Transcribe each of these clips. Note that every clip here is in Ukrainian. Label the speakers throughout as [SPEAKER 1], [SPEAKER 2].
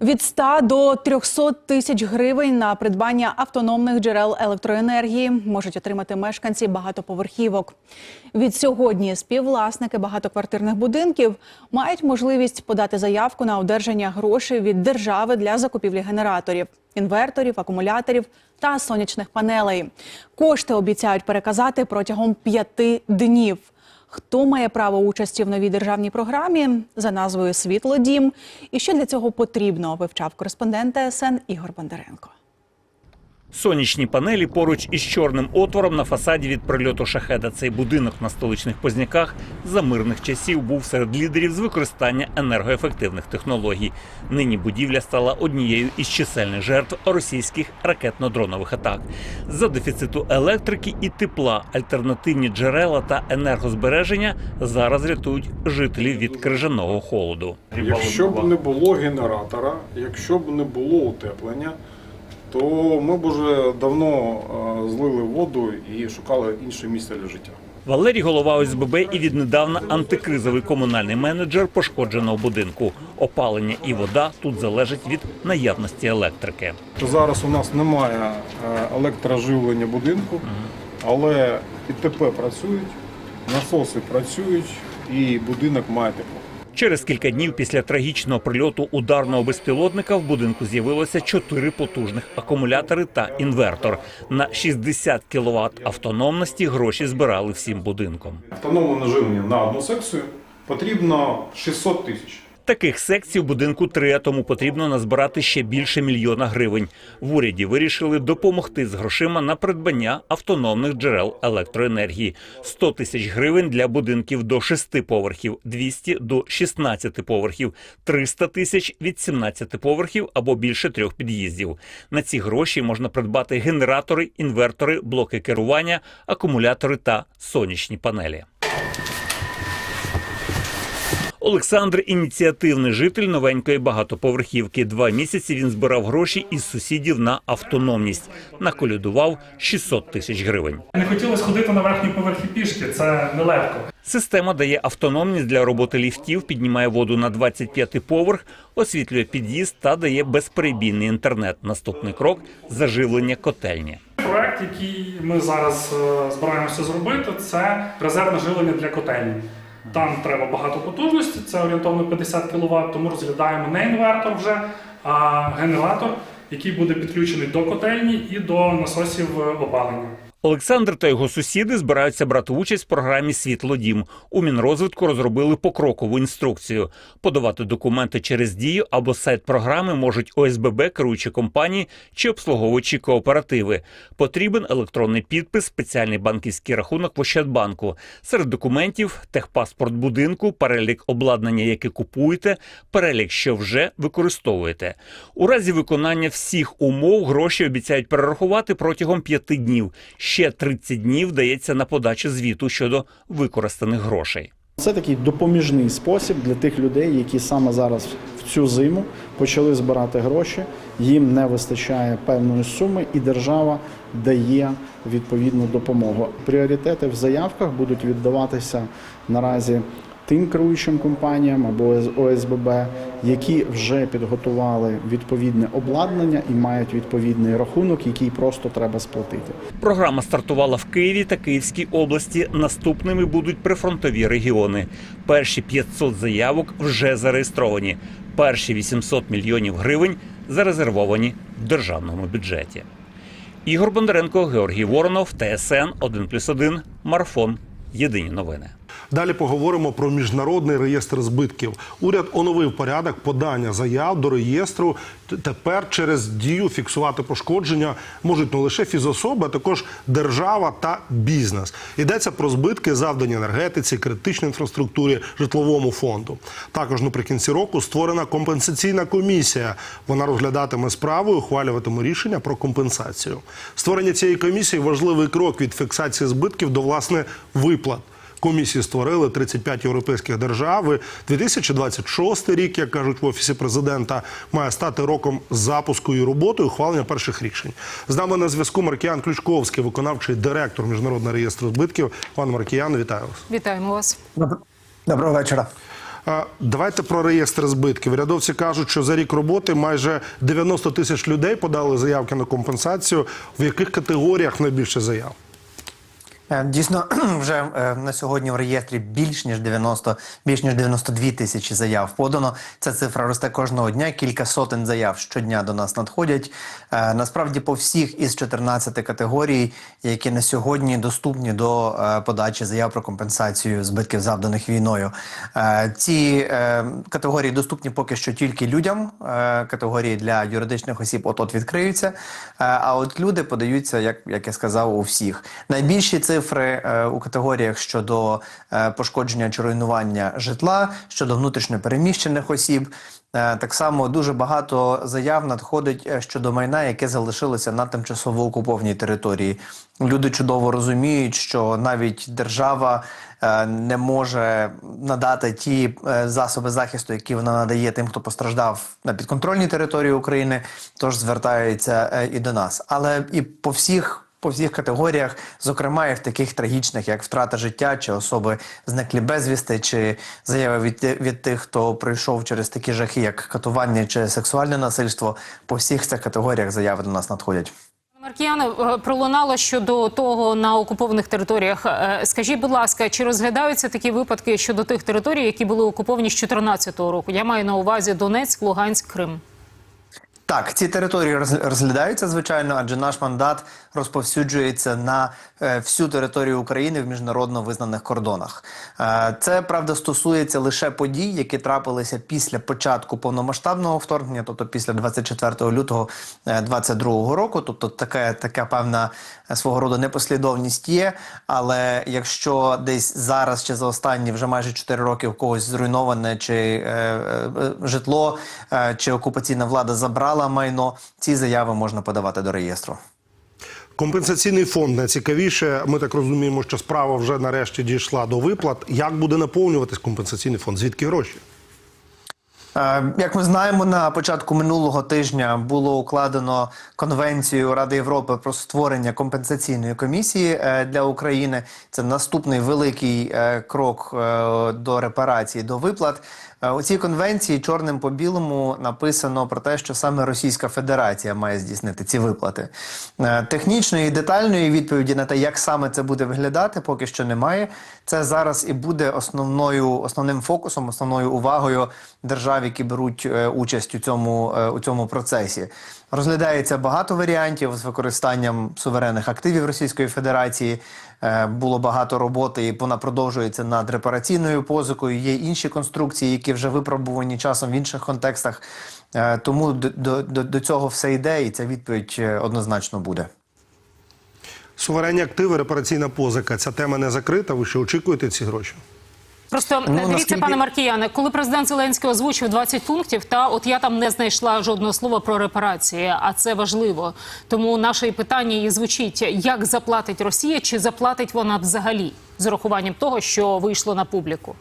[SPEAKER 1] Від 100 до 300 тисяч гривень на придбання автономних джерел електроенергії можуть отримати мешканці багатоповерхівок. Від сьогодні співвласники багатоквартирних будинків мають можливість подати заявку на одержання грошей від держави для закупівлі генераторів, інверторів, акумуляторів та сонячних панелей. Кошти обіцяють переказати протягом п'яти днів. Хто має право участі в новій державній програмі за назвою Світлодім і що для цього потрібно, вивчав кореспондент ТСН Ігор Бондаренко.
[SPEAKER 2] Сонячні панелі поруч із чорним отвором на фасаді від прильоту шахеда. Цей будинок на столичних позняках за мирних часів був серед лідерів з використання енергоефективних технологій. Нині будівля стала однією із чисельних жертв російських ракетно-дронових атак. За дефіциту електрики і тепла альтернативні джерела та енергозбереження зараз рятують жителів від крижаного холоду.
[SPEAKER 3] Якщо б не було генератора, якщо б не було утеплення, то ми б уже давно е, злили воду і шукали інше місце для життя.
[SPEAKER 2] Валерій голова ОСББ і віднедавна антикризовий комунальний менеджер пошкодженого будинку. Опалення і вода тут залежать від наявності електрики.
[SPEAKER 3] Зараз у нас немає е, електроживлення будинку, але ІТП працюють, насоси працюють і будинок має тепло.
[SPEAKER 2] Через кілька днів після трагічного прильоту ударного безпілотника в будинку з'явилося чотири потужних акумулятори та інвертор. На 60 кВт автономності гроші збирали всім будинком.
[SPEAKER 3] Автономне наживлення на одну секцію потрібно 600 тисяч.
[SPEAKER 2] Таких секцій в будинку три, а тому потрібно назбирати ще більше мільйона гривень. В уряді вирішили допомогти з грошима на придбання автономних джерел електроенергії. 100 тисяч гривень для будинків до 6 поверхів, 200 до 16 поверхів, 300 тисяч від 17 поверхів або більше трьох під'їздів. На ці гроші можна придбати генератори, інвертори, блоки керування, акумулятори та сонячні панелі. Олександр ініціативний житель новенької багатоповерхівки. Два місяці він збирав гроші із сусідів на автономність. Наколядував 600 тисяч гривень.
[SPEAKER 4] Не хотілося ходити на верхні поверхи пішки, це нелегко.
[SPEAKER 2] Система дає автономність для роботи ліфтів, піднімає воду на 25-й поверх, освітлює під'їзд та дає безперебійний інтернет. Наступний крок заживлення котельні.
[SPEAKER 4] Проект, який ми зараз е, збираємося зробити, це резервне живлення для котельні. Там треба багато потужності, це орієнтовно 50 кВт, тому розглядаємо не інвертор вже, а генератор, який буде підключений до котельні і до насосів опалення.
[SPEAKER 2] Олександр та його сусіди збираються брати участь в програмі Світлодім. У Мінрозвитку розробили покрокову інструкцію. Подавати документи через дію або сайт програми можуть ОСББ, керуючі компанії чи обслуговуючі кооперативи. Потрібен електронний підпис, спеціальний банківський рахунок в Ощадбанку. Серед документів техпаспорт будинку, перелік обладнання, яке купуєте, перелік, що вже використовуєте. У разі виконання всіх умов гроші обіцяють перерахувати протягом п'яти днів. Ще 30 днів дається на подачу звіту щодо використаних грошей.
[SPEAKER 5] Це такий допоміжний спосіб для тих людей, які саме зараз в цю зиму почали збирати гроші. Їм не вистачає певної суми, і держава дає відповідну допомогу. Пріоритети в заявках будуть віддаватися наразі тим керуючим компаніям або ОСББ, які вже підготували відповідне обладнання і мають відповідний рахунок, який просто треба сплатити.
[SPEAKER 2] Програма стартувала в Києві та Київській області. Наступними будуть прифронтові регіони. Перші 500 заявок вже зареєстровані. Перші 800 мільйонів гривень зарезервовані в державному бюджеті. Ігор Бондаренко, Георгій Воронов, ТСН 1+,1, Марафон. Єдині новини.
[SPEAKER 6] Далі поговоримо про міжнародний реєстр збитків. Уряд оновив порядок подання заяв до реєстру. Тепер через дію фіксувати пошкодження можуть не лише фізособи, а також держава та бізнес. Йдеться про збитки, завдані енергетиці, критичній інфраструктурі, житловому фонду. Також наприкінці року створена компенсаційна комісія. Вона розглядатиме справу і ухвалюватиме рішення про компенсацію. Створення цієї комісії важливий крок від фіксації збитків до власне виплат. Комісії створили 35 європейських держав. І 2026 рік, як кажуть в офісі президента, має стати роком запуску і роботи і ухвалення перших рішень. З нами на зв'язку Маркіян Ключковський, виконавчий директор міжнародного реєстру збитків. Пан Маркіян, вітаю вас.
[SPEAKER 7] Вітаємо вас.
[SPEAKER 8] Доброго вечора.
[SPEAKER 6] Давайте про реєстр збитків. Рядовці кажуть, що за рік роботи майже 90 тисяч людей подали заявки на компенсацію. В яких категоріях найбільше заяв?
[SPEAKER 7] Е, Дійсно, вже е, на сьогодні в реєстрі більш ніж 90, більш ніж 92 тисячі заяв подано. Ця цифра росте кожного дня. Кілька сотень заяв щодня до нас надходять. Е, Насправді, по всіх із 14 категорій, які на сьогодні доступні до подачі заяв про компенсацію збитків завданих війною. Ці категорії доступні поки що тільки людям. Категорії для юридичних осіб от-от відкриються. А от люди подаються, як, як я сказав, у всіх. Найбільші цифри е, у категоріях щодо е, пошкодження чи руйнування житла, щодо внутрішньопереміщених осіб. Е, Так само дуже багато заяв надходить щодо майна, яке залишилося на тимчасово окупованій території. Люди чудово розуміють, що навіть держава не може надати ті засоби захисту, які вона надає тим, хто постраждав на підконтрольній території України, тож звертаються і до нас. Але і по всіх. По всіх категоріях, зокрема і в таких трагічних, як втрата життя, чи особи зниклі безвісти, чи заяви від, від тих, хто пройшов через такі жахи, як катування чи сексуальне насильство, по всіх цих категоріях заяви до нас надходять.
[SPEAKER 8] Маркіяне е, пролунало щодо того на окупованих територіях. Е, Скажіть, будь ласка, чи розглядаються такі випадки щодо тих територій, які були окуповані з 2014 року? Я маю на увазі Донецьк, Луганськ, Крим.
[SPEAKER 7] Так, ці території роз- розглядаються, звичайно, адже наш мандат розповсюджується на е, всю територію України в міжнародно визнаних кордонах. Е, це правда стосується лише подій, які трапилися після початку повномасштабного вторгнення, тобто після 24 лютого 2022 року. Тобто така, така певна е, свого роду непослідовність є. Але якщо десь зараз чи за останні вже майже 4 роки в когось зруйноване чи е, е, е, житло, е, чи окупаційна влада забрала майно, ці заяви можна подавати до реєстру.
[SPEAKER 6] Компенсаційний фонд найцікавіше. Ми так розуміємо, що справа вже нарешті дійшла до виплат. Як буде наповнюватись компенсаційний фонд? Звідки гроші?
[SPEAKER 7] Е, Як ми знаємо, на початку минулого тижня було укладено конвенцію Ради Європи про створення компенсаційної комісії е, для України. Це наступний великий е, крок до репарації, до виплат. Е, У цій конвенції чорним по білому написано про те, що саме Російська Федерація має здійснити ці виплати. Е, Технічної і детальної відповіді на те, як саме це буде виглядати, поки що немає. Це зараз і буде основною основним фокусом, основною увагою держав, які беруть е, участь у цьому у цьому процесі. Розглядається багато варіантів з використанням суверенних активів Російської Федерації. Е, Було багато роботи, і вона продовжується над репараційною позикою. Є інші конструкції, які вже випробувані часом в інших контекстах. Е, Тому до, до, до, цього все йде, і ця відповідь е, однозначно буде.
[SPEAKER 6] Суверенні активи, репараційна позика. Ця тема не закрита. Ви ще очікуєте ці гроші?
[SPEAKER 8] Просто
[SPEAKER 7] Ну,
[SPEAKER 8] дивіться,
[SPEAKER 7] наскільки-
[SPEAKER 8] пане Маркіяне, коли президент Зеленський озвучив 20 пунктів, та от я там не знайшла жодного слова про репарації, а це важливо. Тому наше питання і звучить: як заплатить Росія, чи заплатить вона взагалі з урахуванням того, що вийшло на публіку?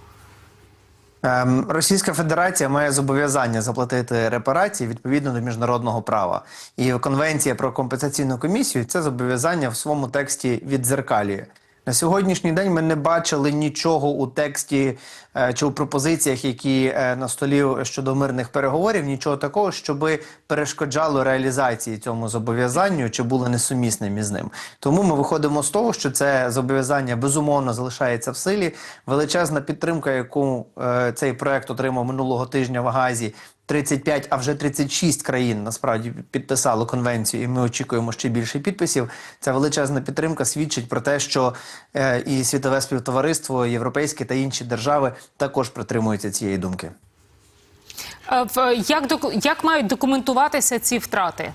[SPEAKER 7] Ем, Російська Федерація має зобов'язання заплатити репарації відповідно до міжнародного права. І Конвенція про компенсаційну комісію це зобов'язання в своєму тексті віддзеркалює. На сьогоднішній день ми не бачили нічого у тексті е, чи у пропозиціях, які е, на столі щодо мирних переговорів, нічого такого, щоб перешкоджало реалізації цьому зобов'язанню чи було несумісним із ним. Тому ми виходимо з того, що це зобов'язання безумовно залишається в силі. Величезна підтримка, яку е, цей проект отримав минулого тижня в Газі. 35, а вже 36 країн насправді підписало конвенцію, і ми очікуємо ще більше підписів. Ця величезна підтримка свідчить про те, що е, і світове співтовариство, європейське та інші держави також притримуються цієї думки.
[SPEAKER 8] Е, Як, як мають документуватися ці втрати?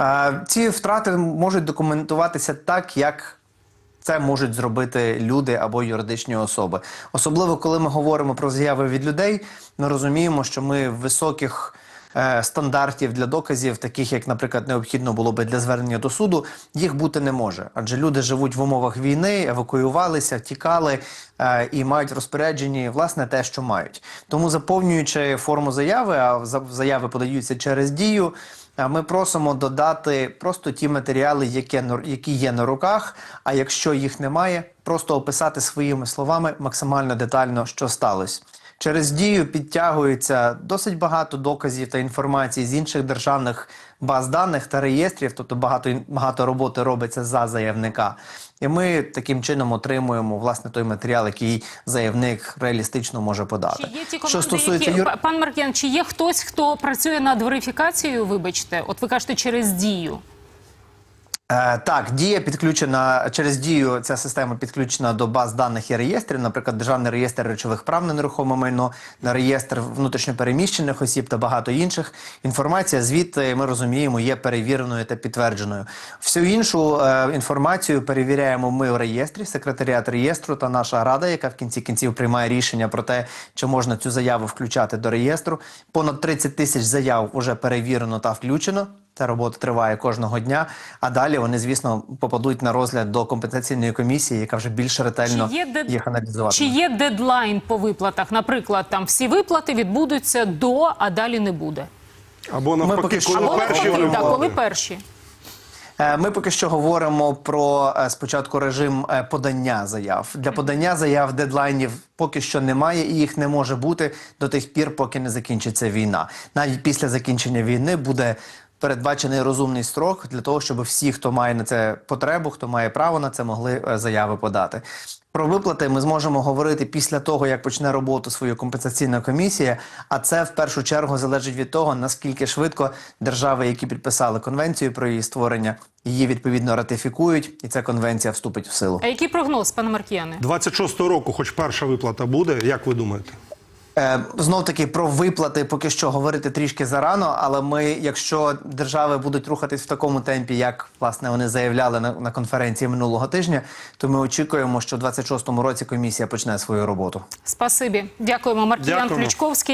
[SPEAKER 7] Е, Ці втрати можуть документуватися так, як це можуть зробити люди або юридичні особи. Особливо, коли ми говоримо про заяви від людей, ми розуміємо, що ми високих е, стандартів для доказів, таких як, наприклад, необхідно було би для звернення до суду, їх бути не може. Адже люди живуть в умовах війни, евакуювалися, втікали е, і мають в розпорядженні власне те, що мають. Тому заповнюючи форму заяви, а заяви подаються через дію. Ми просимо додати просто ті матеріали, які є на руках. А якщо їх немає, просто описати своїми словами максимально детально, що сталося. Через дію підтягується досить багато доказів та інформації з інших державних баз даних та реєстрів, тобто багато багато роботи робиться за заявника. І ми таким чином отримуємо власне той матеріал, який заявник реалістично може подати.
[SPEAKER 8] Чи є ті
[SPEAKER 7] що стосується
[SPEAKER 8] які пан Маркіян, чи є хтось, хто працює над верифікацією? Вибачте, от ви кажете через дію.
[SPEAKER 7] Е, так, дія підключена через дію. Ця система підключена до баз даних і реєстрів, наприклад, державний реєстр речових прав на нерухоме майно, на реєстр внутрішньопереміщених осіб та багато інших. Інформація звідти ми розуміємо є перевіреною та підтвердженою. Всю іншу е, інформацію перевіряємо ми в реєстрі, секретаріат реєстру та наша рада, яка в кінці кінців приймає рішення про те, чи можна цю заяву включати до реєстру. Понад 30 тисяч заяв вже перевірено та включено. Ця робота триває кожного дня. А далі вони, звісно, попадуть на розгляд до компенсаційної комісії, яка вже більш ретельно
[SPEAKER 8] Чи є дед-
[SPEAKER 7] їх аналізуватиме.
[SPEAKER 8] Чи є дедлайн по виплатах? Наприклад, там всі виплати відбудуться до, а далі не буде.
[SPEAKER 6] Або навпаки,
[SPEAKER 7] поки що-
[SPEAKER 6] коли
[SPEAKER 8] Або
[SPEAKER 6] перші
[SPEAKER 8] навпаки,
[SPEAKER 6] мали.
[SPEAKER 8] коли перші.
[SPEAKER 7] Е, Ми поки що говоримо про е, спочатку режим е, подання заяв. Для подання заяв дедлайнів поки що немає, і їх не може бути до тих пір, поки не закінчиться війна. Навіть після закінчення війни буде. Передбачений розумний строк для того, щоб всі, хто має на це потребу, хто має право на це, могли е, заяви подати. Про виплати ми зможемо говорити після того, як почне роботу свою компенсаційна комісія. А це в першу чергу залежить від того, наскільки швидко держави, які підписали конвенцію про її створення, її відповідно ратифікують, і ця конвенція вступить в силу.
[SPEAKER 8] А який прогноз, пане Маркіяне?
[SPEAKER 6] 26-го року, хоч перша виплата буде, як ви думаєте?
[SPEAKER 7] Е, знов таки про виплати поки що говорити трішки зарано, але ми, якщо держави будуть рухатись в такому темпі, як власне вони заявляли на, на конференції минулого тижня, то ми очікуємо, що в 26-му році комісія почне свою роботу.
[SPEAKER 8] Спасибі. Дякуємо. Маркіян
[SPEAKER 6] Дякуємо.
[SPEAKER 8] Ключковський.